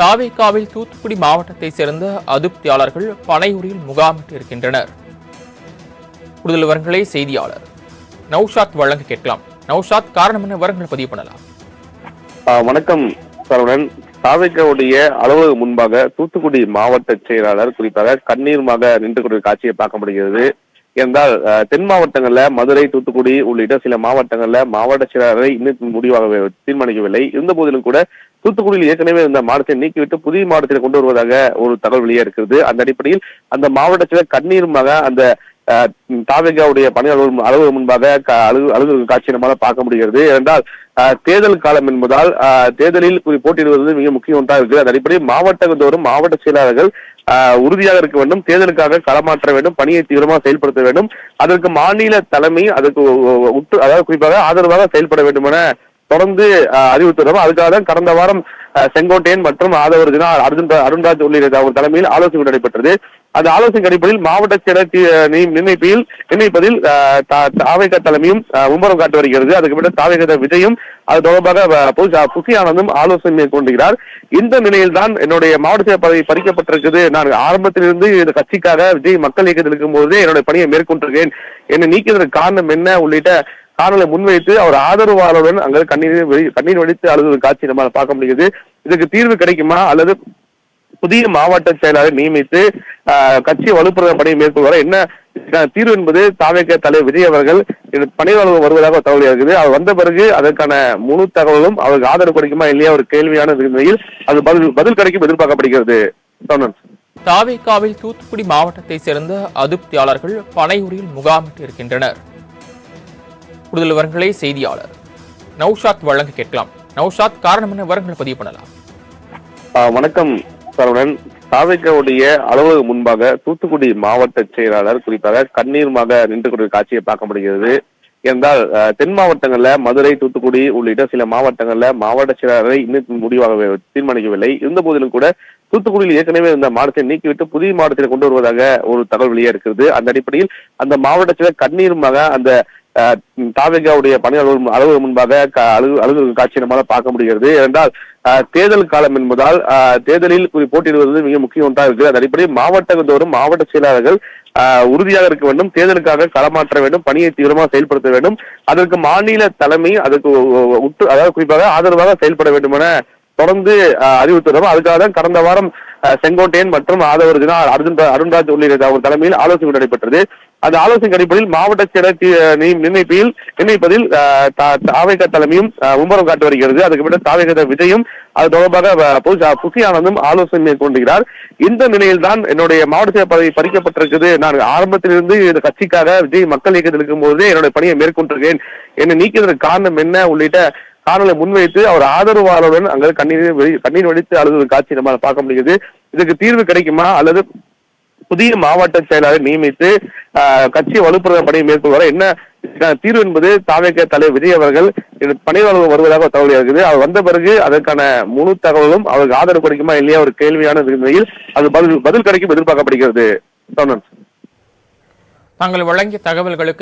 தாவேகாவில் தூத்துக்குடி மாவட்டத்தைச் சேர்ந்த அதிருப்தியாளர்கள் பனையூரில் முகாமிட்டு இருக்கின்றனர் கூடுதல் விவரங்களை செய்தியாளர். நௌஷாத் வழங்க கேட்கலாம். நௌஷாத் காரணம் என்ன? விவரங்களை பதிவு பண்ணலாம். வணக்கம் சரவணன். தாவேக்காவுடைய அலுவலகம் முன்பாக தூத்துக்குடி மாவட்ட செயலாளர் குறிப்பாக கண்ணீர்மாக நின்று கொண்டிருக்க காட்சியை பார்க்க முடிகிறது என்றால் தென் மாவட்டங்கள்ல மதுரை தூத்துக்குடி உள்ளிட்ட சில மாவட்டங்கள்ல மாவட்ட செயலாளரை இன்னும் முடிவாக தீர்மானிக்கவில்லை. இருந்த போதிலும் கூட தூத்துக்குடியில் ஏற்கனவே இருந்த மாடத்தை நீக்கிவிட்டு புதிய மாவட்டத்தில் கொண்டு வருவதாக ஒரு தகவல் வெளியே இருக்கிறது. அந்த அடிப்படையில் அந்த மாவட்ட செயலர் கண்ணீருமாக அந்த தாவேகாவுடைய பணி அலுவலகம் அலுவலகம் முன்பாக அலுவ- அலுவலக காட்சி நம்மால் பார்க்க முடிகிறது. என்றால் தேர்தல் காலம் என்பதால் ஆஹ், தேர்தலில் போட்டியிடுவது மிக முக்கிய ஒன்றாக இருக்குது. அந்த அடிப்படையில் மாவட்டந்தோறும் மாவட்ட செயலாளர்கள் ஆஹ், உறுதியாக இருக்க வேண்டும் தேர்தலுக்காக களமாற்ற வேண்டும் பணியை தீவிரமாக செயல்படுத்த வேண்டும். அதற்கு மாநில தலைமை அதற்கு உட்டு உற்று அதாவது குறிப்பாக ஆதரவாக செயல்பட வேண்டும் என தொடர்ந்து ஆஹ், அதுக்காக தான் கடந்த வாரம் செங்கோட்டையன் மற்றும் ஆதவர் தினா அர்ஜுன் அருண்ராஜ் உள்ளிட்ட அவர் தலைமையில் ஆலோசனை நடைபெற்றது. அந்த ஆலோசனை அடிப்படையில் மாவட்ட செயலர் நிர்ணயிப்பில் நிர்ணயிப்பதில் தா- தாவேக தலைமையும் மும்பரம் காட்டி வருகிறது. அதுக்கு பின்னர் தாவேக விஜயும் அது தொடர்பாக புசி புஷி ஆனந்தும் ஆலோசனை மேற்கொண்டுகிறார் இந்த நிலையில் தான் என்னுடைய மாவட்ட செயலர் பதவி பறிக்கப்பட்டிருக்குது. நான் ஆரம்பத்திலிருந்து இந்த கட்சிக்காக விஜய் மக்கள் இயக்கத்தில் இருக்கும் போதே என்னுடைய பணியை மேற்கொண்டிருக்கேன் என்னை நீக்கிறதுக்கு காரணம் என்ன உள்ளிட்ட காரணங்களை முன்வைத்து அவர் ஆதரவாளருடன் அங்க கண்ணீர் கண்ணீர் வடித்து அழுது காட்சி நம்மால் பார்க்க முடியுது இதுக்கு தீர்வு கிடைக்குமா? அல்லது புதிய மாவட்ட செயலாளரை நியமித்து ஆஹ், கட்சியை வலுப்படுத்த பணியை மேற்கொள்வார? என்ன தீர்வு என்பது தாவேக தலைவர் விஜய் அவர்கள் பணியாளர் வருவதாக தகவல் இருக்குது. அவர் வந்த பிறகு அதற்கான முழு தகவலும் அவருக்கு ஆதரவு கிடைக்குமா இல்லையா? ஒரு கேள்வியான நிலையில் அது பதில் பதில் கிடைக்கும் எதிர்பார்க்கப்படுகிறது. சரவணன். தாவேகாவில் தூத்துக்குடி மாவட்டத்தை சேர்ந்த அதிருப்தியாளர்கள் பனையூரில் முகாமிட்டு இருக்கின்றனர். கூடுதல் விவரங்களை செய்தியாளர் நௌஷாத் வழங்க கேட்கலாம். நௌஷாத் காரணம் என்ன? விவரங்களை பதிவு பண்ணலாம். வணக்கம் சரவணன். தாவைக்காவுடைய அலுவலகம் முன்பாக தூத்துக்குடி மாவட்ட செயலாளர் குறிப்பாக கண்ணீருமாக நின்று கொண்டிருக்க காட்சியை பார்க்க முடிகிறது. என்றால் தென் மாவட்டங்கள்ல மதுரை தூத்துக்குடி உள்ளிட்ட சில மாவட்டங்கள்ல மாவட்ட செயலாளரை இன்னும் முடிவாக தீர்மானிக்கவில்லை. இருந்த போதிலும் கூட தூத்துக்குடியில் ஏற்கனவே இருந்த மாவட்டத்தை நீக்கிவிட்டு புதிய மாவட்டத்தில் கொண்டு வருவதாக ஒரு தகவல் வெளியே இருக்கிறது அந்த அடிப்படையில் அந்த மாவட்ட செயலர் கண்ணீருமாக அந்த தாவேகாவுடைய பணி அலுவலகம் அலுவலகம் முன்பாக அலுவ- அலுவலக காட்சி நம்மால் பார்க்க முடிகிறது. என்றால் தேர்தல் காலம் என்பதால் தேர்தலில் போட்டியிடுவது மிக முக்கிய ஒன்றாக இருக்குது. அந்த அடிப்படையில் மாவட்டந்தோறும் மாவட்ட செயலாளர்கள் ஆஹ், உறுதியாக இருக்க வேண்டும் தேர்தலுக்காக களமாற்ற வேண்டும் பணியை தீவிரமாக செயல்படுத்த வேண்டும். அதற்கு மாநில தலைமை அதற்கு உட்டு உற்று அதாவது குறிப்பாக ஆதரவாக செயல்பட வேண்டும் என தொடர்ந்து அறிவுறுத்தும் அதுக்காக தான் கடந்த வாரம் செங்கோட்டையன் மற்றும் ஆதவர் தினா அர்ஜுன் அருண்ராஜ் உள்ளிட்ட அவர் தலைமையில் ஆலோசனை நடைபெற்றது. அந்த ஆலோசனை அடிப்படையில் மாவட்ட செயலர் நிர்ணயிப்பில் நிர்ணயிப்பதில் தா- தாவேக தலைமையும் மும்பரம் காட்டி வருகிறது. அதுக்கு பின்னர் தாவேக விஜயும் அது தொடர்பாக வ- புஷி ஆனந்தும் ஆலோசனை மேற்கொண்டுகிறார் இந்த நிலையில் தான் என்னுடைய மாவட்ட செயலர் பதவி பறிக்கப்பட்டிருக்குது. நான் ஆரம்பத்திலிருந்து இந்த கட்சிக்காக விஜய் மக்கள் இயக்கத்தில் இருக்கும் போதே என்னுடைய பணியை மேற்கொண்டிருக்கேன். என்னை நீக்கியதற்கு காரணம் என்ன உள்ளிட்ட காரணங்களை முன்வைத்து அவர் ஆதரவாளருடன் அங்கே கண்ணீர் கண்ணீர் வடித்து அழுது காட்சி நம்மால் பார்க்க முடியுது இதுக்கு தீர்வு கிடைக்குமா? அல்லது புதிய மாவட்ட செயலாளரை நியமித்து ஆஹ், கட்சியை வலுப்படுத்த பணியை மேற்கொள்வார். என்ன தீர்வு என்பது தாவேக தலைவர் விஜய் அவர்கள் பணியாளர் வருவதாக தகவல் இருக்குது. அவர் வந்த பிறகு அதற்கான முழு தகவலும் அவருக்கு ஆதரவு கிடைக்குமா இல்லையா? ஒரு கேள்வியான நிலையில் அது பதில் பதில் கிடைக்கும் எதிர்பார்க்கப்படுகிறது. தாங்கள் வழங்கிய தகவல்களுக்கு